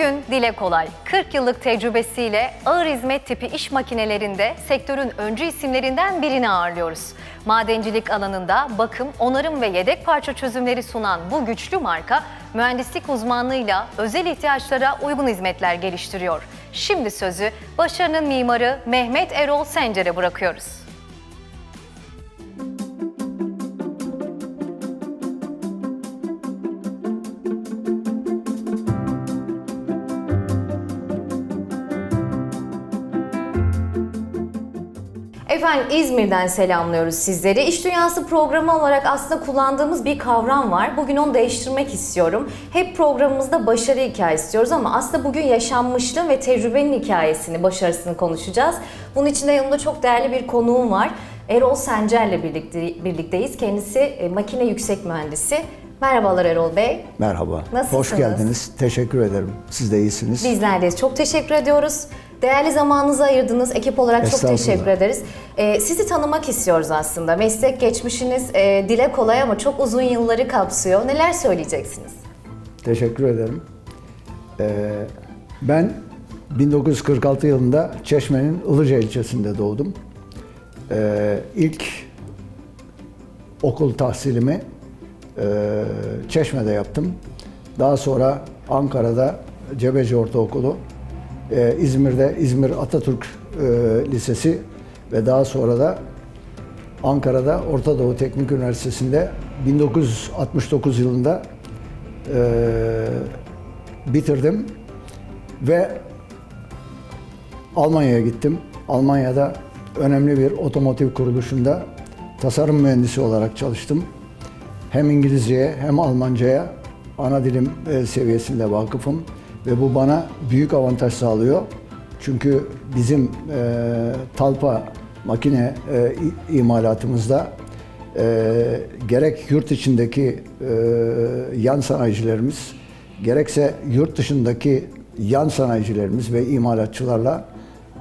Bugün dile kolay. 40 yıllık tecrübesiyle ağır hizmet tipi iş makinelerinde sektörün öncü isimlerinden birini ağırlıyoruz. Madencilik alanında bakım, onarım ve yedek parça çözümleri sunan bu güçlü marka, mühendislik uzmanlığıyla özel ihtiyaçlara uygun hizmetler geliştiriyor. Şimdi sözü başarının mimarı Mehmet Erol Sencer'e bırakıyoruz. Efendim İzmir'den selamlıyoruz sizleri. İş Dünyası programı olarak aslında kullandığımız bir kavram var. Bugün onu değiştirmek istiyorum. Hep programımızda başarı hikayesi istiyoruz ama aslında bugün yaşanmışlığın ve tecrübenin hikayesini, başarısını konuşacağız. Bunun için de yanımda çok değerli bir konuğum var. Erol Sencer'le birlikte, birlikteyiz. Kendisi e, makine yüksek mühendisi. Merhabalar Erol Bey. Merhaba. Nasılsınız? Hoş geldiniz. Teşekkür ederim. Siz de iyisiniz. Bizlerdeyiz. Çok teşekkür ediyoruz. Değerli zamanınızı ayırdınız. Ekip olarak çok teşekkür ederiz. Ee, sizi tanımak istiyoruz aslında. Meslek geçmişiniz e, dile kolay ama çok uzun yılları kapsıyor. Neler söyleyeceksiniz? Teşekkür ederim. Ee, ben 1946 yılında Çeşme'nin Ilıca ilçesinde doğdum. Ee, ilk okul tahsilimi e, Çeşme'de yaptım. Daha sonra Ankara'da Cebeci Ortaokulu, e, İzmir'de İzmir Atatürk e, Lisesi ve daha sonra da Ankara'da Orta Doğu Teknik Üniversitesi'nde 1969 yılında e, bitirdim ve Almanya'ya gittim. Almanya'da önemli bir otomotiv kuruluşunda tasarım mühendisi olarak çalıştım. Hem İngilizceye hem Almanca'ya ana dilim e, seviyesinde vakıfım ve bu bana büyük avantaj sağlıyor. Çünkü bizim e, Talpa makine e, imalatımızda e, gerek yurt içindeki e, yan sanayicilerimiz gerekse yurt dışındaki yan sanayicilerimiz ve imalatçılarla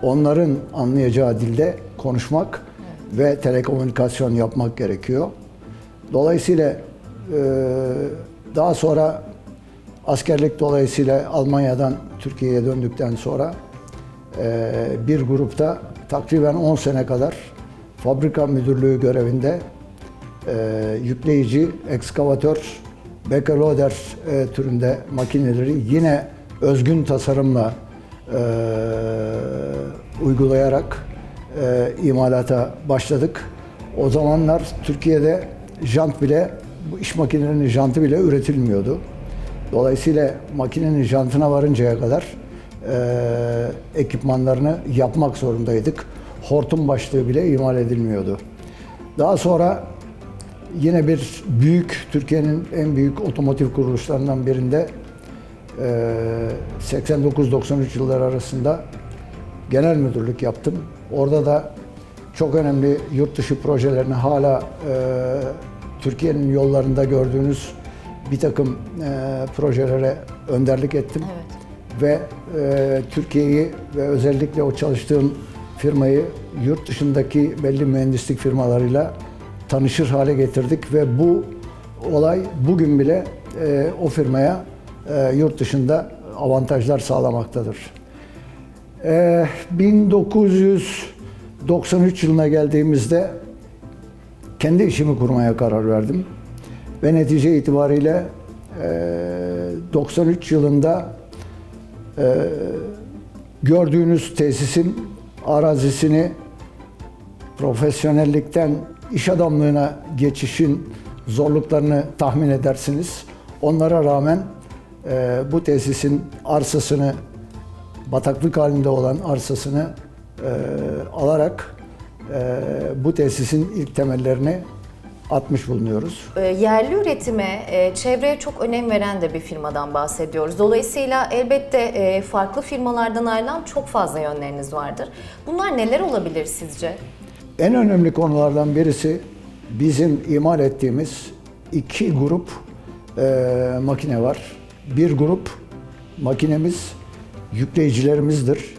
onların anlayacağı dilde konuşmak ve telekomünikasyon yapmak gerekiyor. Dolayısıyla e, daha sonra askerlik dolayısıyla Almanya'dan Türkiye'ye döndükten sonra e, bir grupta takriben 10 sene kadar fabrika müdürlüğü görevinde e, yükleyici, ekskavatör, Becker-Loader e, türünde makineleri yine özgün tasarımla uygulayarak imalata başladık. O zamanlar Türkiye'de jant bile, bu iş makinelerinin jantı bile üretilmiyordu. Dolayısıyla makinenin jantına varıncaya kadar e, ekipmanlarını yapmak zorundaydık. Hortum başlığı bile imal edilmiyordu. Daha sonra yine bir büyük, Türkiye'nin en büyük otomotiv kuruluşlarından birinde e, 89-93 yılları arasında genel müdürlük yaptım. Orada da çok önemli yurt dışı projelerini hala e, Türkiye'nin yollarında gördüğünüz bir takım e, projelere önderlik ettim. Ve e, Türkiye'yi ve özellikle o çalıştığım firmayı yurt dışındaki belli mühendislik firmalarıyla tanışır hale getirdik ve bu olay bugün bile e, o firmaya e, yurt dışında avantajlar sağlamaktadır. Ee, 1993 yılına geldiğimizde kendi işimi kurmaya karar verdim. Ve netice itibariyle e, 93 yılında e, gördüğünüz tesisin arazisini profesyonellikten iş adamlığına geçişin zorluklarını tahmin edersiniz. Onlara rağmen e, bu tesisin arsasını bataklık halinde olan arsasını e, alarak e, bu tesisin ilk temellerini atmış bulunuyoruz. E, yerli üretime, e, çevreye çok önem veren de bir firmadan bahsediyoruz. Dolayısıyla elbette e, farklı firmalardan ayrılan çok fazla yönleriniz vardır. Bunlar neler olabilir sizce? En önemli konulardan birisi bizim imal ettiğimiz iki grup e, makine var. Bir grup makinemiz yükleyicilerimizdir.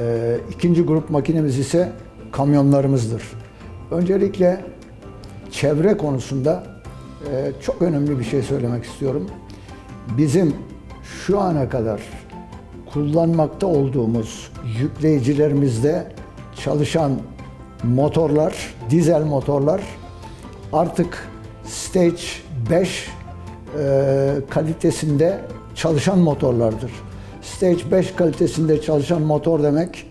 E, ikinci grup makinemiz ise kamyonlarımızdır. Öncelikle çevre konusunda e, çok önemli bir şey söylemek istiyorum. Bizim şu ana kadar kullanmakta olduğumuz yükleyicilerimizde çalışan motorlar, dizel motorlar artık Stage 5 e, kalitesinde çalışan motorlardır. Stage 5 kalitesinde çalışan motor demek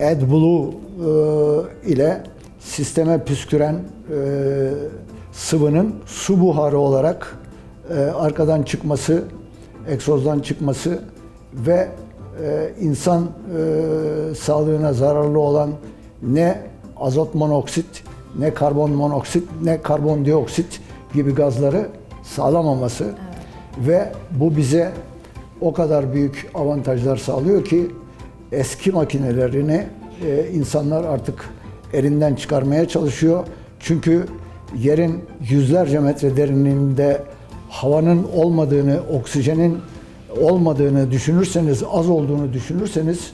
AdBlue e, ile sisteme püsküren e, sıvının su buharı olarak e, arkadan çıkması, egzozdan çıkması ve e, insan e, sağlığına zararlı olan ne azot monoksit, ne karbon monoksit, ne karbondioksit gibi gazları sağlamaması ve bu bize o kadar büyük avantajlar sağlıyor ki eski makinelerini e, insanlar artık elinden çıkarmaya çalışıyor. Çünkü yerin yüzlerce metre derinliğinde havanın olmadığını, oksijenin olmadığını düşünürseniz, az olduğunu düşünürseniz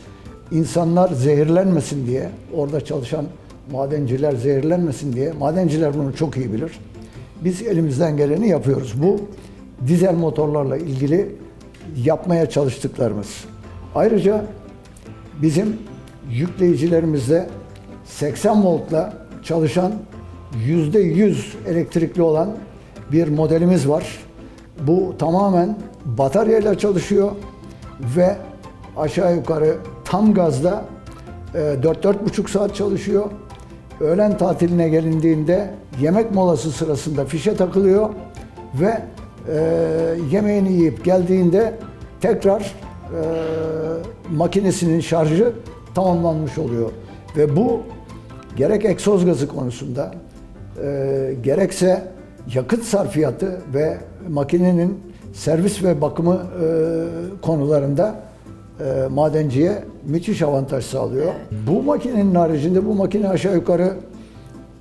insanlar zehirlenmesin diye, orada çalışan madenciler zehirlenmesin diye, madenciler bunu çok iyi bilir. Biz elimizden geleni yapıyoruz. Bu dizel motorlarla ilgili yapmaya çalıştıklarımız. Ayrıca bizim yükleyicilerimizde 80 voltla çalışan %100 elektrikli olan bir modelimiz var. Bu tamamen bataryayla çalışıyor ve aşağı yukarı tam gazda e, 4-4,5 saat çalışıyor. Öğlen tatiline gelindiğinde yemek molası sırasında fişe takılıyor ve e, yemeğini yiyip geldiğinde tekrar e, makinesinin şarjı tamamlanmış oluyor. Ve bu gerek egzoz gazı konusunda e, gerekse yakıt sarfiyatı ve makinenin servis ve bakımı e, konularında e, madenciye müthiş avantaj sağlıyor. Bu makinenin haricinde bu makine aşağı yukarı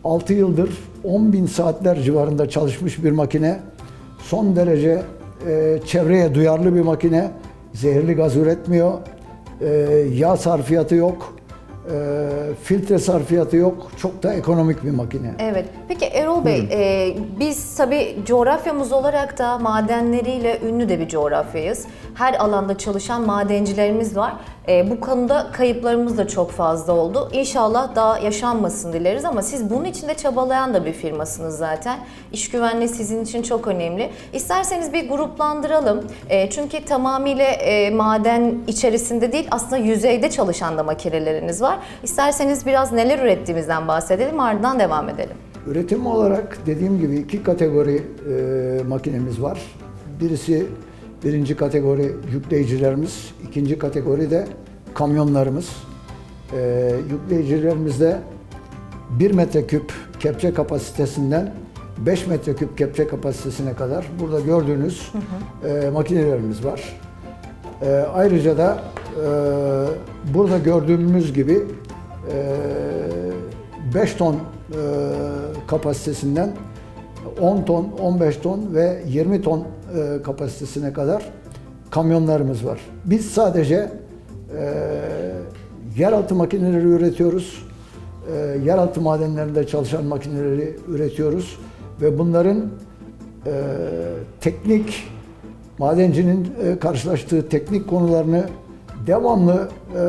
6 yıldır 10 bin saatler civarında çalışmış bir makine. Son derece e, çevreye duyarlı bir makine. Zehirli gaz üretmiyor. E, yağ sarfiyatı yok. E, filtre sarfiyatı yok. Çok da ekonomik bir makine. Evet. Peki Erol Bey, e, biz tabii coğrafyamız olarak da madenleriyle ünlü de bir coğrafyayız. Her alanda çalışan madencilerimiz var. E, bu konuda kayıplarımız da çok fazla oldu. İnşallah daha yaşanmasın dileriz ama siz bunun için de çabalayan da bir firmasınız zaten. İş güvenliği sizin için çok önemli. İsterseniz bir gruplandıralım. E, çünkü tamamıyla e, maden içerisinde değil aslında yüzeyde çalışan da makineleriniz var. İsterseniz biraz neler ürettiğimizden bahsedelim ardından devam edelim. Üretim olarak dediğim gibi iki kategori e, makinemiz var. Birisi birinci kategori yükleyicilerimiz, ikinci kategori de kamyonlarımız. E, yükleyicilerimizde 1 metreküp kepçe kapasitesinden 5 metreküp kepçe kapasitesine kadar burada gördüğünüz e, makinelerimiz var. E, ayrıca da burada gördüğümüz gibi e, 5 ton e, kapasitesinden 10 ton, 15 ton ve 20 ton e, kapasitesine kadar kamyonlarımız var. Biz sadece e, yeraltı makineleri üretiyoruz. E, yeraltı madenlerinde çalışan makineleri üretiyoruz ve bunların e, teknik madencinin e, karşılaştığı teknik konularını devamlı e,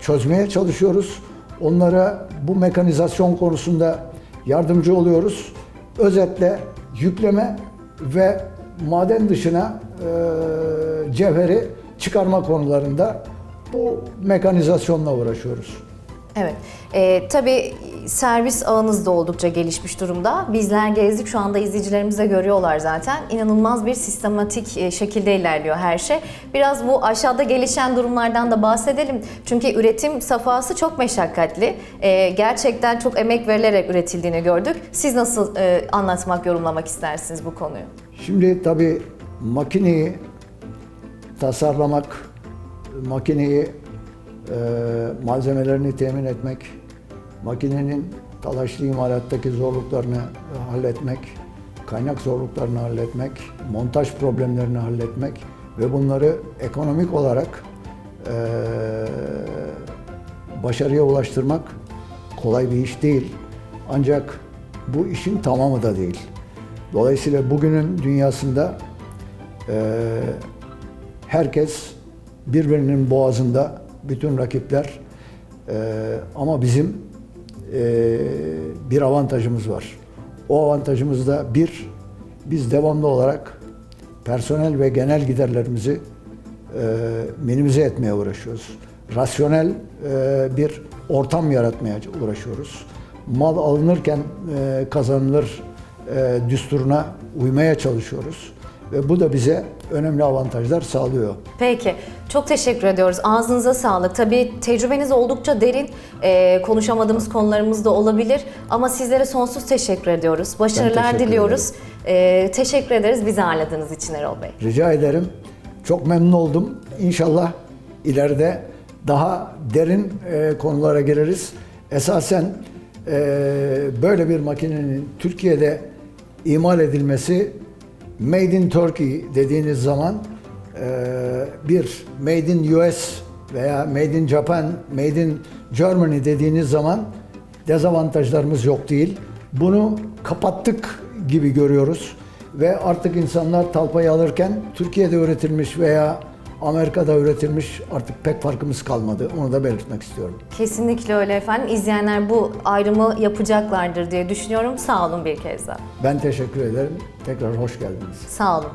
çözmeye çalışıyoruz. Onlara bu mekanizasyon konusunda yardımcı oluyoruz. Özetle yükleme ve maden dışına e, cevheri çıkarma konularında bu mekanizasyonla uğraşıyoruz. Evet. Ee, tabii servis ağınız da oldukça gelişmiş durumda. Bizler gezdik. Şu anda izleyicilerimiz de görüyorlar zaten. İnanılmaz bir sistematik e, şekilde ilerliyor her şey. Biraz bu aşağıda gelişen durumlardan da bahsedelim. Çünkü üretim safhası çok meşakkatli. Ee, gerçekten çok emek verilerek üretildiğini gördük. Siz nasıl e, anlatmak, yorumlamak istersiniz bu konuyu? Şimdi tabii makineyi tasarlamak, makineyi e, malzemelerini temin etmek, makinenin talaşlı imalattaki zorluklarını halletmek, kaynak zorluklarını halletmek, montaj problemlerini halletmek ve bunları ekonomik olarak e, başarıya ulaştırmak kolay bir iş değil. Ancak bu işin tamamı da değil. Dolayısıyla bugünün dünyasında e, herkes birbirinin boğazında bütün rakipler. Ee, ama bizim ee, bir avantajımız var. O avantajımız da bir, biz devamlı olarak personel ve genel giderlerimizi e, minimize etmeye uğraşıyoruz. Rasyonel e, bir ortam yaratmaya uğraşıyoruz. Mal alınırken e, kazanılır e, düsturuna uymaya çalışıyoruz. Ve bu da bize önemli avantajlar sağlıyor. Peki, çok teşekkür ediyoruz. Ağzınıza sağlık. Tabii tecrübeniz oldukça derin. Ee, konuşamadığımız konularımız da olabilir. Ama sizlere sonsuz teşekkür ediyoruz. Başarılar teşekkür diliyoruz. Ee, teşekkür ederiz bizi ağırladığınız için Erol Bey. Rica ederim. Çok memnun oldum. İnşallah ileride daha derin e, konulara gireriz. Esasen e, böyle bir makinenin Türkiye'de imal edilmesi Made in Turkey dediğiniz zaman e, bir Made in US veya Made in Japan, Made in Germany dediğiniz zaman dezavantajlarımız yok değil. Bunu kapattık gibi görüyoruz ve artık insanlar talpayı alırken Türkiye'de üretilmiş veya Amerika'da üretilmiş artık pek farkımız kalmadı. Onu da belirtmek istiyorum. Kesinlikle öyle efendim. İzleyenler bu ayrımı yapacaklardır diye düşünüyorum. Sağ olun bir kez daha. Ben teşekkür ederim. Tekrar hoş geldiniz. Sağ olun.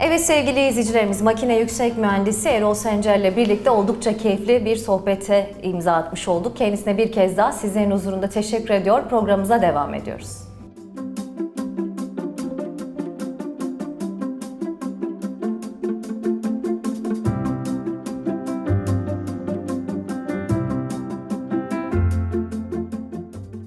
Evet sevgili izleyicilerimiz, makine yüksek mühendisi Erol Sencer ile birlikte oldukça keyifli bir sohbete imza atmış olduk. Kendisine bir kez daha sizlerin huzurunda teşekkür ediyor. Programımıza devam ediyoruz.